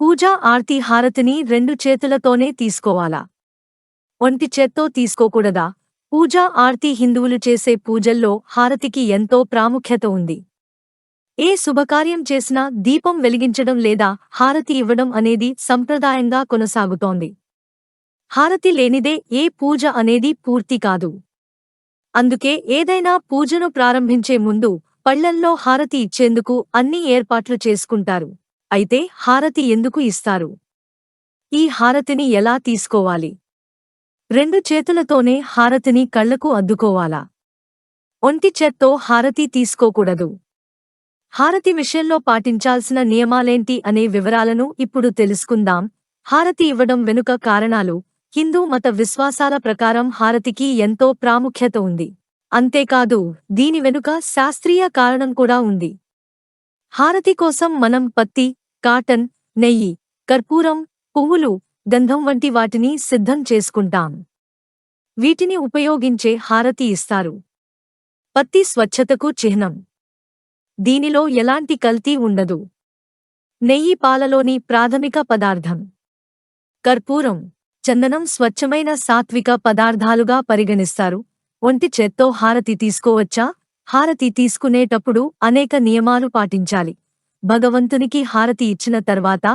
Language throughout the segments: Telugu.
పూజా ఆర్తి హారతిని రెండు చేతులతోనే తీసుకోవాలా? ఒంటి చేత్తో తీసుకోకూడదా? పూజా ఆర్తి హిందువులు చేసే పూజల్లో హారతికి ఎంతో ప్రాముఖ్యత ఉంది. ఏ శుభకార్యం చేసినా దీపం వెలిగించడం లేదా హారతి ఇవ్వడం అనేది సంప్రదాయంగా కొనసాగుతోంది. హారతి లేనిదే ఏ పూజ అనేది పూర్తి కాదు. అందుకే ఏదైనా పూజను ప్రారంభించే ముందు పళ్ళల్లో హారతి ఇచ్చేందుకు అన్ని ఏర్పాట్లు చేసుకుంటారు. అయితే హారతి ఎందుకు ఇస్తారు? ఈ హారతిని ఎలా తీసుకోవాలి? రెండు చేతులతోనే హారతిని కళ్ళకు అద్దుకోవాలా? ఒంటి చేత్తో హారతి తీసుకోకూడదు. హారతి విషయంలో పాటించాల్సిన నియమాలేంటి అనే వివరాలను ఇప్పుడు తెలుసుకుందాం. హారతి ఇవ్వడం వెనుక కారణాలు హిందూ మత విశ్వాసాల ప్రకారం హారతికి ఎంతో ప్రాముఖ్యత ఉంది. అంతేకాదు దీని వెనుక శాస్త్రీయ కారణం కూడా ఉంది. హారతి కోసం మనం పత్తి కాటన్ నెయ్యి కర్పూరం పువ్వులు గంధం వంటి వాటిని సిద్ధం చేసుకుంటాం. వీటిని ఉపయోగించే హారతి ఇస్తారు. పత్తి స్వచ్ఛతకు చిహ్నం. దీనిలో ఎలాంటి కల్తీ ఉండదు. నెయ్యి పాలలోని ప్రాథమిక పదార్థం. కర్పూరం చందనం స్వచ్ఛమైన సాత్విక పదార్థాలుగా పరిగణిస్తారు. ఒంటి చేత్తో హారతి తీసుకోవచ్చా? హారతి తీసుకునేటప్పుడు అనేక నియమాలు పాటించాలి. భగవంతునికి హారతి ఇచ్చిన తర్వాత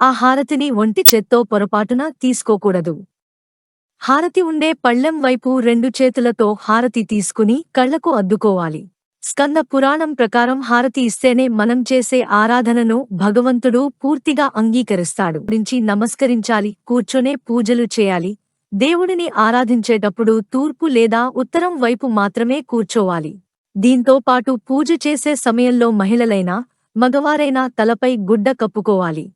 ఆ హారతిని ఒంటి చేత్తో పొరపాటున తీసుకోకూడదు. హారతి ఉండే పళ్ళెం వైపు రెండు చేతులతో హారతి తీసుకుని కళ్ళకు అద్దుకోవాలి. స్కంద పురాణం ప్రకారం హారతి ఇస్తేనే మనం చేసే ఆరాధనను భగవంతుడు పూర్తిగా అంగీకరిస్తాడు. గురించి నమస్కరించాలి కూర్చొనే పూజలు చేయాలి దేవుడిని ఆరాధించేటప్పుడు తూర్పు లేదా ఉత్తరం వైపు మాత్రమే కూర్చోవాలి. దీంతో పాటు పూజ చేసే సమయంలో మహిళలైనా మగవారైనా తలపై గుడ్డ కప్పుకోవాలి.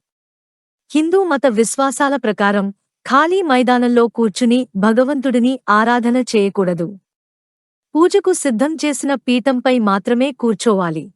హిందూ మత విశ్వాసాల ప్రకారం ఖాళీ మైదానంలో కూర్చుని భగవంతుడిని ఆరాధన చేయకూడదు. పూజకు సిద్ధం చేసిన పీఠంపై మాత్రమే కూర్చోవాలి.